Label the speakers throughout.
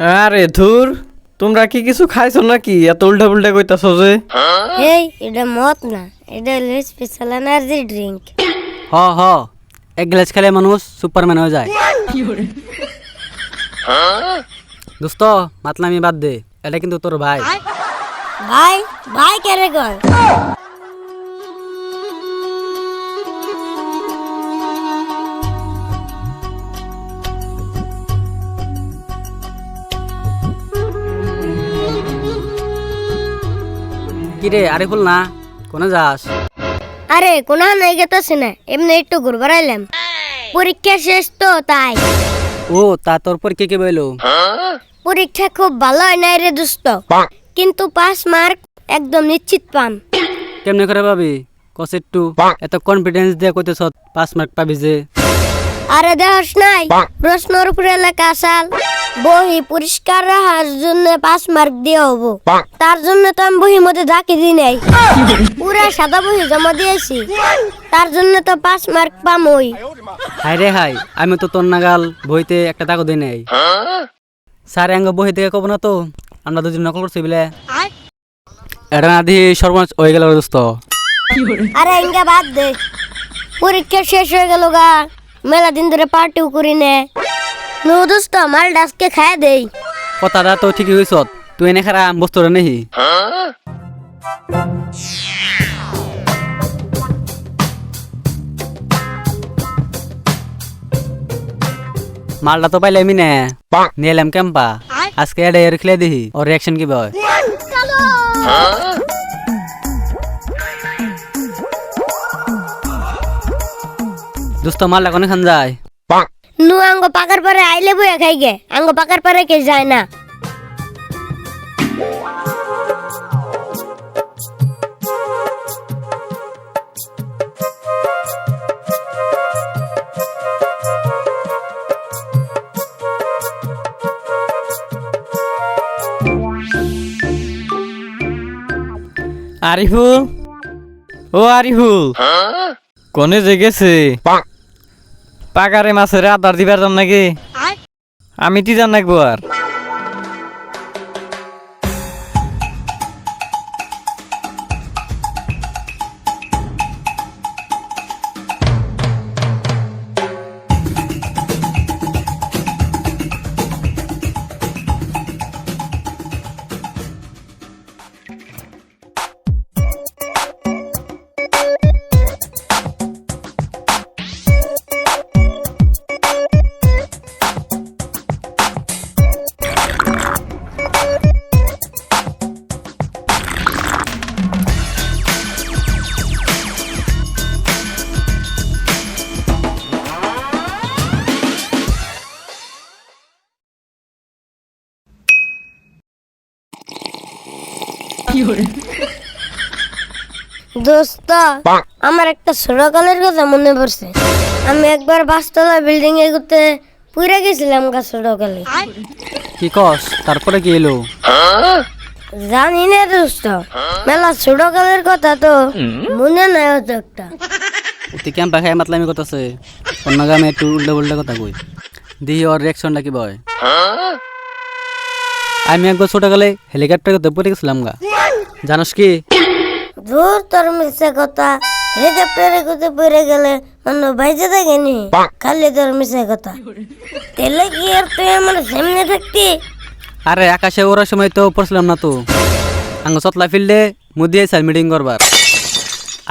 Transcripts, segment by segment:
Speaker 1: আরে ধুর তোমরা কি কিছু খাইছো নাকি? এত উল্টা পুল্টা কইতাছো যে।
Speaker 2: এই এটা মদ না এটা হলো স্পেশাল এনার্জি ড্রিঙ্ক
Speaker 3: হ হ এক গ্লাস খেলে মানুষ সুপারম্যান হয়ে যায়। দোস্ত মাতলামি বাদ দে এটা কিন্তু তোর ভাই।
Speaker 2: ভাই ভাই কেরে কর
Speaker 3: কিরে আরিফুল না কোনে যাস?
Speaker 2: আরে কোনা নাই গেতাছে না এমনি একটু ঘুরবার আইলাম পরীক্ষা শেষ তো তাই।
Speaker 3: ও তা তোর পরীক্ষা কে বইলো?
Speaker 2: পরীক্ষা খুব ভালো হয় নাই রে দোস্ত। কিন্তু পাস মার্ক একদম নিশ্চিত পাম।
Speaker 3: কেমনে করে পাবি? কস একটু। এত কনফিডেন্স দিয়ে কইতেছ পাঁচ মার্ক পাবি যে।
Speaker 2: আরে দেহস নাই। প্রশ্নের উপরে লেখা আসাল বহি পরিষ্কার রাখার জন্য পাঁচ মার্ক দিয়ে হব। তার জন্য তো আমি বহির মধ্যে ডাকি দিই নাই। পুরা সাদা বহি জমা দিয়েছি। তার জন্য তো পাঁচ মার্ক পামই।
Speaker 3: হাই রে হাই আমি তো তোর নাগাল বইতে একটা টাকা দিই নাই। স্যার আঙ্গ বই থেকে কব না তো আমরা দুজন নকল করছি বলে। এটা না দিয়ে সর্বনাশ হয়ে গেল দোস্ত।
Speaker 2: আরে ইঙ্গা বাদ দে। পরীক্ষা শেষ হয়ে গেল গা। মেলা দিন ধরে পার্টিও করি নে। নো দোস্ত মাল ডাসকে খায় দেই।
Speaker 3: কথাটা তো ঠিকই হয়েছ তুই এনে খারা বস্তুটা নেহি? মালটা তো পাইলে আমি নে। নিয়ে এলাম ক্যাম্পা আজকে এটা এর খেলে দেখি ওর রিয়াকশন কি হয় দোস্ত মালটা কোনে খান যায়।
Speaker 2: নু আঙ্গ পাকার পরে আইলে বইয়া খাই গে আঙ্গ পাকার পরে কে যায় না।
Speaker 1: আরিফুল? ও আরিফুল। কোনে যে গেছে পাকারে মাছের আদার দিবার যাম নাকি? আমি তি জান নাকবো আর?
Speaker 2: দোস্ত আমার একটা ছোটকালের কথা মনে পড়ছে। আমি একবার বাসতলা বিল্ডিং এ ঘুরতে পুরে গেছিলাম গা ছোটকালে।
Speaker 3: কি কস? তারপরে কি এলো?
Speaker 2: জানি না দোস্ত। মেলা ছোটকালের কথা তো মনে নাই হতো একটা।
Speaker 3: তুই ক্যাম্পা খাই মাতলামি করতেছে। অন্য গ্রামে একটু উল্টা উল্টা কথা কই। দিহি ওর রিয়াকশনটা কি বয়? আমি একবার ছোট গেলে হেলিকপ্টার করতে পড়ে গেছিলাম গা। জানোস কি?
Speaker 2: দূর তোর মিশে কথা। হেলিকপ্টারে করতে পড়ে গেলে অন্য বাইজে থাকেনি খালি তোর মিশে কথা। তেলে কি আর তুই আমার সামনে থাকতি?
Speaker 3: আরে আকাশে ওরার সময় তো পড়ছিলাম না তো। আঙ্গ চতলা ফিল্ডে মুদি আইসাল মিটিং করবার।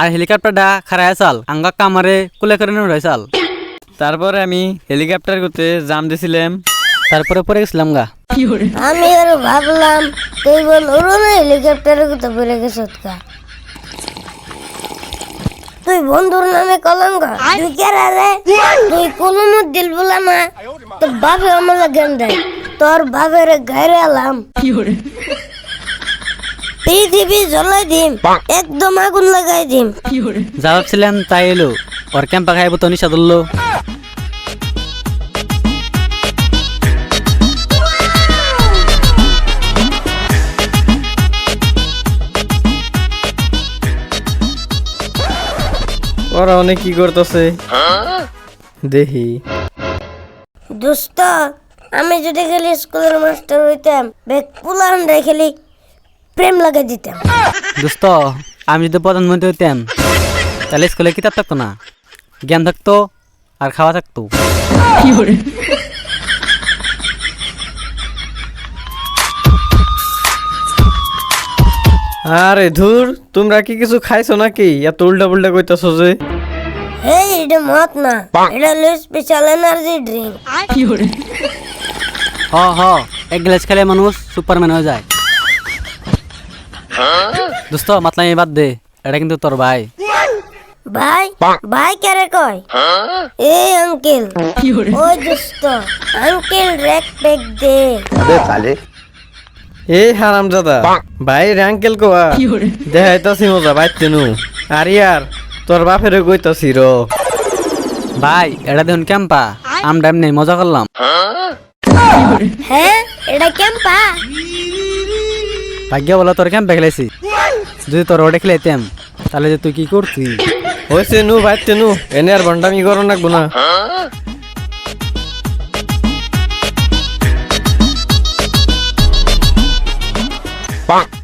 Speaker 3: আর হেলিকপ্টারটা খারাই আসাল আঙ্গ কামারে কুলে করে নিয়ে রয়েছাল
Speaker 1: তারপরে আমি হেলিকপ্টার করতে জাম দিছিলাম।
Speaker 3: তারপরে পড়ে গেছিলাম গা।
Speaker 2: আমি আর ভাবলাম তুই বল ওরও হেলিকপ্টারে করতে পড়ে গেছ কা তুই বন্ধুর নামে কলঙ্ক তুই কে রে তুই কোনো মত দিল বলা না। তোর বাপে আমার জ্ঞান দেয় তোর বাপের ঘরে এলাম পৃথিবী জ্বলাই দিম একদম আগুন লাগাই দিম।
Speaker 3: যা ভাবছিলাম তাই এলো ওর ক্যাম্পা খাইব তো নিশা ধরলো
Speaker 1: ওরা অনেক কি করতেছে? দেখি।
Speaker 2: দোস্ত আমি যদি খেলি স্কুলের মাস্টার হইতাম বেগ পুলান খেলি প্রেম লাগাই দিতাম।
Speaker 3: দোস্ত আমি যদি প্রধানমন্ত্রী হইতাম তাহলে স্কুলে কিতাব থাকতো না। জ্ঞান থাকতো আর খাওয়া থাকতো।
Speaker 1: আরে ধুর তোমরা কি কিছু খাইছো নাকি? এত উল্টা পুল্টা কইতাছো যে।
Speaker 2: হেই এটা মত না। এটা হলো স্পেশাল এনার্জি ড্রিঙ্ক
Speaker 3: হ হ এক গ্লাস খেলে মানুষ সুপারম্যান হয়ে যায়। দোস্ত মাতলামি বাদ দে। এটা কিন্তু তোর ভাই।
Speaker 2: ভাই ভাই কেরে কয়? এই আঙ্কেল ওই দোস্ত। আঙ্কেল রেক পেক দে
Speaker 1: এই হারাম দাদা ভাই আঙ্কেল কোয়া? দেখাইতাছি মজা বাইতে নু আর ইয়ার তোর বাপেরে কইতাছি র।
Speaker 3: ভাই এটা দেখুন ক্যাম্পা আমরা এমনি মজা করলাম।
Speaker 2: হ্যাঁ এটা কেম্পা।
Speaker 3: ভাগ্য বলো তোর ক্যাম্পে খেলেছি। যদি তোর ওটা খেলাইতাম তাহলে যে তুই কি করতি?
Speaker 1: হয়েছে নু বাইতে নু এনে আর বন্ডামি করো না
Speaker 4: バ。